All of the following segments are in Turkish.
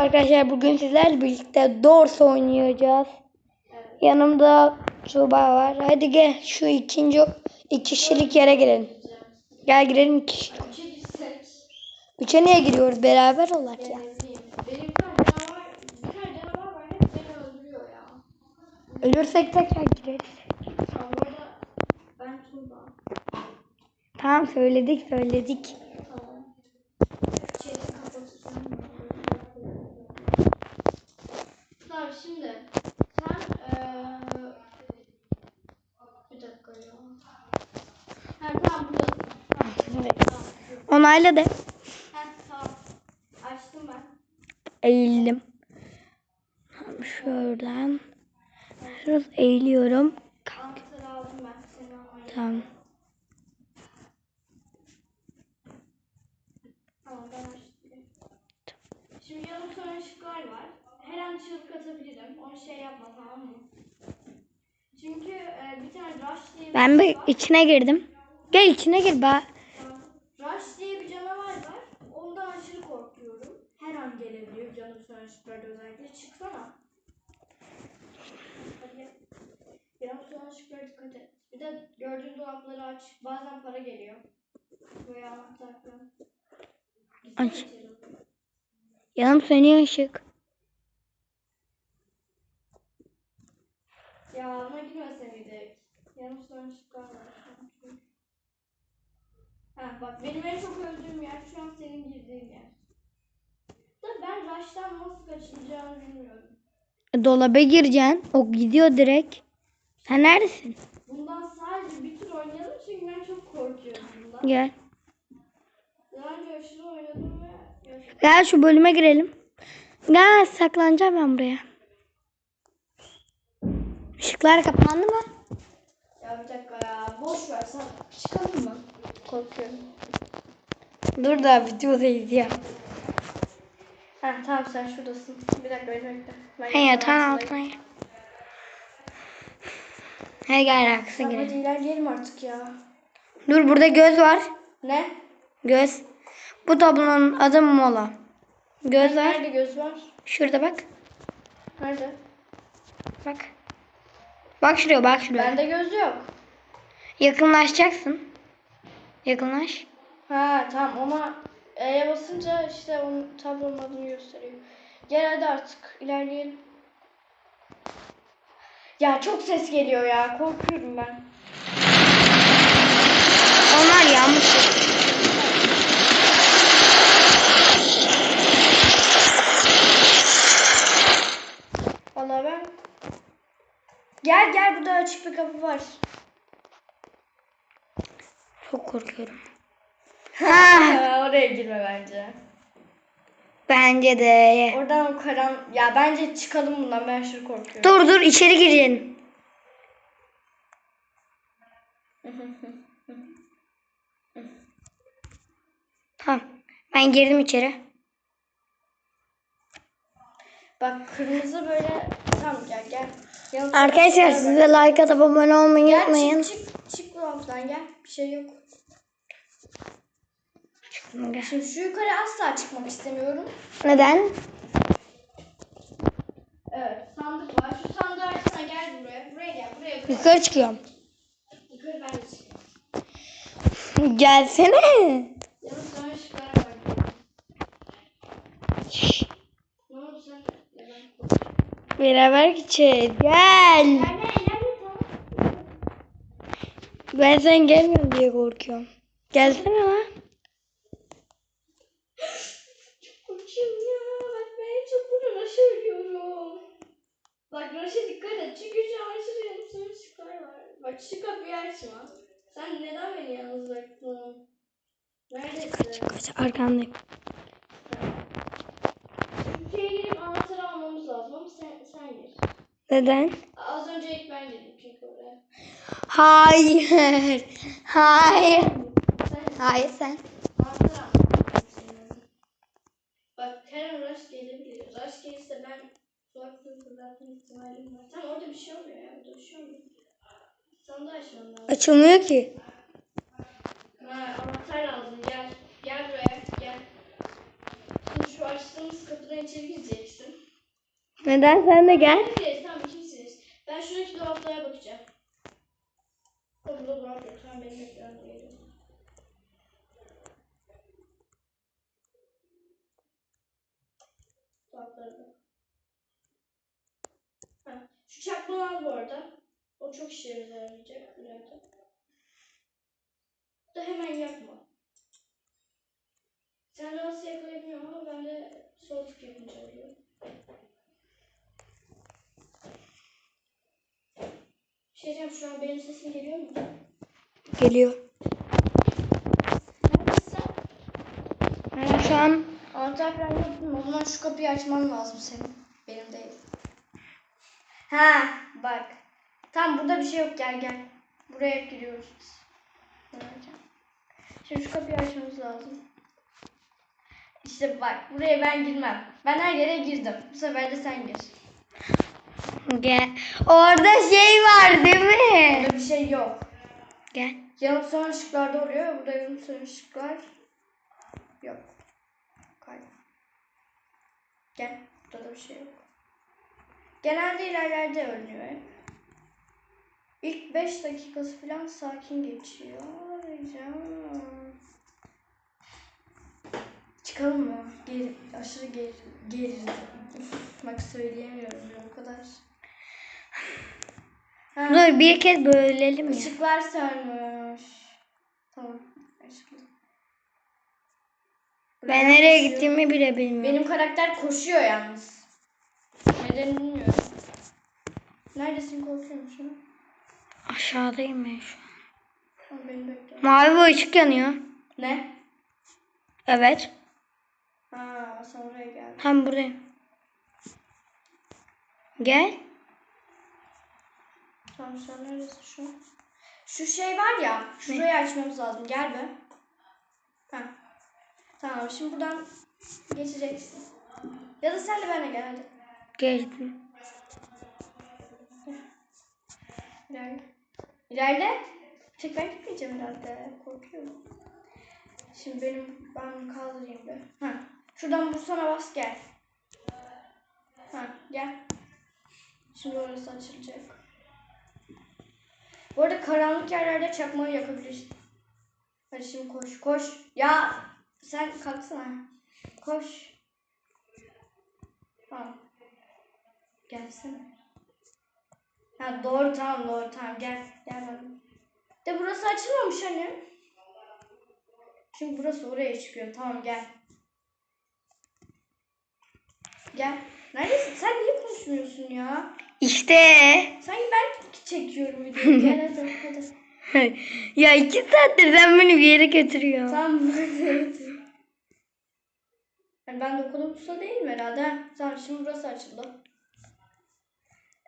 arkadaşlar. Bugün sizlerle birlikte Doors oynayacağız. Yanımda Tuğba var. Hadi gel şu ikinci iki yere girelim. Gel girelim iki. Üçe niye giriyoruz beraber olarak ya? Ölürsek tekrar gireriz. Tamam söyledik söyledik. Tamam. Chat'i kapatacağım. Tamam şimdi sen eee bir dakika ya. Ha tamam buradasın. Tamam. Onayla de. Açtım ben. Eğildim. Şuradan. Şurası eğiliyorum. Almaya. Tamam. Şimdi yanımda sonra ışıklar var. Her an çığlık atabilirim. Onu şey yapma tamam mı? Çünkü e, bir tane Rush diye bir Ben şey bir var. içine girdim. Gel içine gir. Tamam. Rush diye bir canavar var. Ondan aşırı korkuyorum. Her an gelebiliyor canım sonra ışıklarda özellikle. Çıksana. Hadi gel. Yanım sonra ışıklara dikkat et. Bir de gördüğün dolapları aç. Bazen para geliyor. Böyle anahtar falan. Gitsene Aç. Yanım sönüyor ışık. Ya ona girmeseydik. Yanlış yanlışlıklar var. şu an. Ha bak benim en çok öldüğüm yer şu an senin girdiğin yer. Da ben Rush'tan nasıl kaçınacağımı bilmiyorum. Dolaba gireceksin. O gidiyor direkt. Sen neredesin? Bundan sadece bir tur oynayalım çünkü ben çok korkuyorum bundan. Gel. Daha önce aşırı oynadım ve Gel şu bölüme girelim. Gel saklanacağım ben buraya. Işıklar kapandı mı? Ya bir dakika ya boş ver sen çıkalım mı? Korkuyorum. Dur da videodayız ya. Ha tamam sen şuradasın. Bir dakika beni bekle. Ben He yatağın altına. He gel arkası Tamam girelim. hadi ilerleyelim artık ya. Dur burada göz var. Ne? Göz. Bu tablonun adı Mola. Göz var. Nerede göz var? Şurada bak. Nerede? Bak. Bak şuraya bak şuraya. Bende göz yok. Yakınlaşacaksın. Yakınlaş. Ha tamam ona E'ye basınca işte onun tablonun adını gösteriyor. Gel hadi artık ilerleyelim. Ya çok ses geliyor ya korkuyorum ben. Onlar yağmur. Vallahi ben Gel gel burada açık bir kapı var. Çok korkuyorum. Ha, oraya girme bence. Bence de. Oradan karan ya bence çıkalım bundan ben aşırı korkuyorum. Dur dur içeri girin. Tamam. Ben girdim içeri. Bak kırmızı böyle tamam gel gel. Yanımda Arkadaşlar siz de like atıp abone olmayı Gel unutmayın. çık çık çık dolaptan gel. Bir şey yok. Şimdi şu yukarı asla çıkmak istemiyorum. Neden? Evet sandık var. Şu sandığı açsana gel buraya. Buraya gel buraya. buraya. Yukarı çıkıyorum. Yukarı ben de çıkayım. Gelsene. Var. Ne oldu sen? Beraber gideceğiz. Gel. Nerede? Ben sen gelmiyorsun diye korkuyorum. Gelsene lan. Koçum ya. Bak ben en Raş'a ölüyorum. Bak Raş'a dikkat et. Çünkü şu an yanım sana ışıklar var. Bak şu kapıyı açma. Sen neden beni yalnız bıraktın? Neredesin? Kaç arkandayım. Ülkeye girip anahtarı almamız lazım ama sen, sen gir. Neden? Az önce ilk ben girdim çünkü oraya. Hayır. Hayır. Sen Hayır sen. anahtarı almam lazım senin. Bak her an Rush gelebilir. Rush gelirse ben kulaklığı fırlatma ihtimalim var. Tam orada bir şey olmuyor ya. Burada bir şey olmuyor. Sandığı açmam lazım. Açılmıyor ki. Ha, anahtar lazım. Gel. Gel buraya. Gel. Şimdi şu açtığımız kapıdan içeri gireceksin. Neden sen de gel? Evet tamam kimsiniz? Ben şuradaki dolaplara bakacağım. Tamam burada dolap yok. Tamam benim ekranımda geliyor. Dolaplara bak. Ha, al bu arada. O çok işlerimize yarayacak ileride. Da hemen yapma. Sen de nasıl yakalayabiliyorum ama ben de sol tık yapınca oluyor. Şey diyeceğim şu an benim sesim geliyor mu? Geliyor. Neredesin? Ben şu an Anahtar falan yaptım. O zaman şu kapıyı açman lazım senin. Ha bak. Tam burada bir şey yok gel gel. Buraya hep giriyoruz biz. Şimdi şu kapıyı açmamız lazım. İşte bak buraya ben girmem. Ben her yere girdim. Bu sefer de sen gir. gel. Orada şey var değil mi? Burada bir şey yok. Gel. Yanıp sönen ışıklarda oluyor burada yanıp sönen ışıklar yok. Kay. Gel. Burada da bir şey yok. Genelde ilerlerde ölüyor. İlk 5 dakikası falan sakin geçiyor. Çıkalım mı? Geri, aşırı geri, geri. Bak söyleyemiyorum o kadar. Ha. Dur bir kez bölelim ya. Işıklar sönmüş. Tamam. Işıklı. Ben nereye gittiğimi bile bilmiyorum. Benim karakter koşuyor yalnız. Neden bilmiyorum. Neredesin korkuyor musun? Aşağıdayım ben şu an. Tamam beni bekle. Mavi bir ışık yanıyor. Ne? Evet. Ha sen oraya geldin. Hem buradayım. Gel. Tamam sen neredesin şu an? Şu şey var ya. Şurayı açmamız lazım. Gel be. Ha. Tamam şimdi buradan geçeceksin. Ya da sen de benimle gel hadi. Geçtim. İlerle. İlerle. Tek ben gitmeyeceğim herhalde. Korkuyorum. Şimdi benim ben kaldırayım bir. Ha. Şuradan vursana bas gel. Ha gel. Şimdi orası açılacak. Bu arada karanlık yerlerde çakmağı yakabilirsin. Hadi şimdi koş koş. Ya sen kalksana. Koş. Tamam. Gelsene. Ha doğru tamam doğru tamam gel gel bana. De burası açılmamış hani. Şimdi burası oraya çıkıyor tamam gel. Gel. Neredesin? Sen niye konuşmuyorsun ya? İşte. Sanki ben çekiyorum videoyu. Gel hadi hadi. ya iki saattir sen beni bir yere götürüyorsun. Tamam hadi. Yani ben de okula pusa değilim herhalde. ha. Tamam şimdi burası açıldı.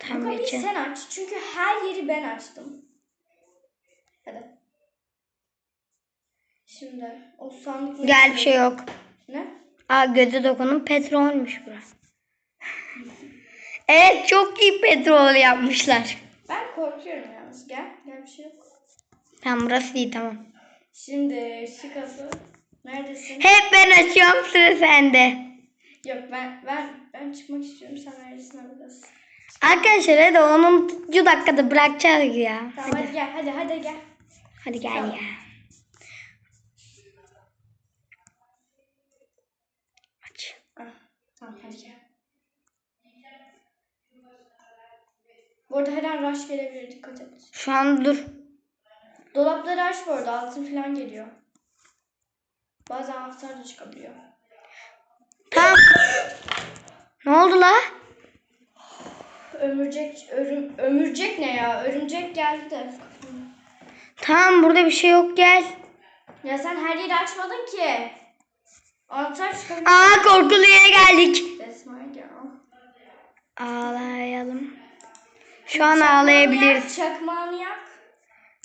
Tam kapıyı geçen. sen aç. Çünkü her yeri ben açtım. Hadi. Şimdi o sandık... Gel bir şey yok. Ne? Aa göze dokunun petrolmüş bura. evet çok iyi petrol yapmışlar. Ben korkuyorum yalnız. Gel. Gel bir şey yok. Tamam burası iyi tamam. Şimdi şu kapı. Neredesin? Hep ben açıyorum sıra sende. Yok ben ben ben çıkmak istiyorum. Sen neredesin arkadaşlar? Arkadaşlar hadi 10. dakikada bırakacağız ya. Tamam hadi gel. Hadi hadi gel. Hadi gel Tamam. ya. Aç. Ah, tamam hadi gel. Bu arada her an rush gelebilir. Dikkat et. Şu an dur. Dolapları aç bu arada. Altın falan geliyor. Bazen anahtar da çıkabiliyor. Tamam. Ne oldu la? Ömürcek, örüm, ömürcek ne ya? Örümcek geldi de. Tamam burada bir şey yok gel. Ya sen her yeri açmadın ki. Anahtar çıkabiliyor. Aa korkulu yere geldik. Ağlayalım. Şu an ağlayabiliriz. Çakmağını yak.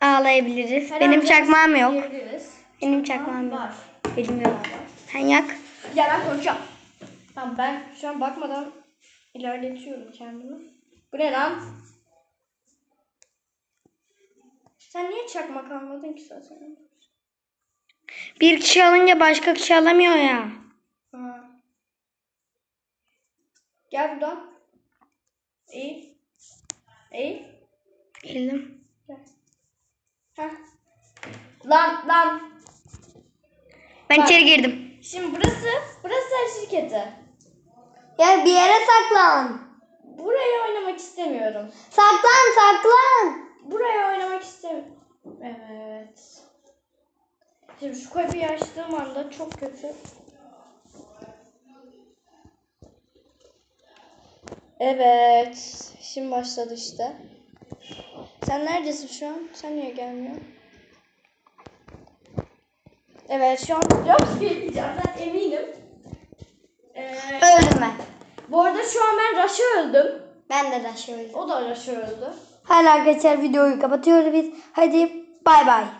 Ağlayabiliriz. Her Benim an çakmağım yok. yiyebiliriz. Benim çakmağım yok. Var. Bilmiyorum. Var. Sen yak. Ya ben korkuyorum. Tamam ben şu an bakmadan ilerletiyorum kendimi. Bu ne lan? Sen niye çakmak almadın ki zaten? Bir kişi alınca başka kişi alamıyor ya. Ha. Gel buradan. İyi. İyi. Geldim. Heh. Lan lan. Ben Bak. içeri girdim. Şimdi burası, burası her şirketi. Gel bir yere saklan. Buraya oynamak istemiyorum. Saklan saklan. Buraya oynamak istemiyorum. Evet. Şimdi şu kapıyı açtığım anda çok kötü. Evet. Şimdi başladı işte. Sen neredesin şu an? Sen niye gelmiyorsun? Evet şu an Jobs geleceğim. Ben eminim. Ee, Öldüm ben. Bu arada şu an ben Rush'ı öldüm. Ben de de şöyle. O da Rush'ı öldü. Hala geçer videoyu kapatıyoruz biz. Hadi bay bay.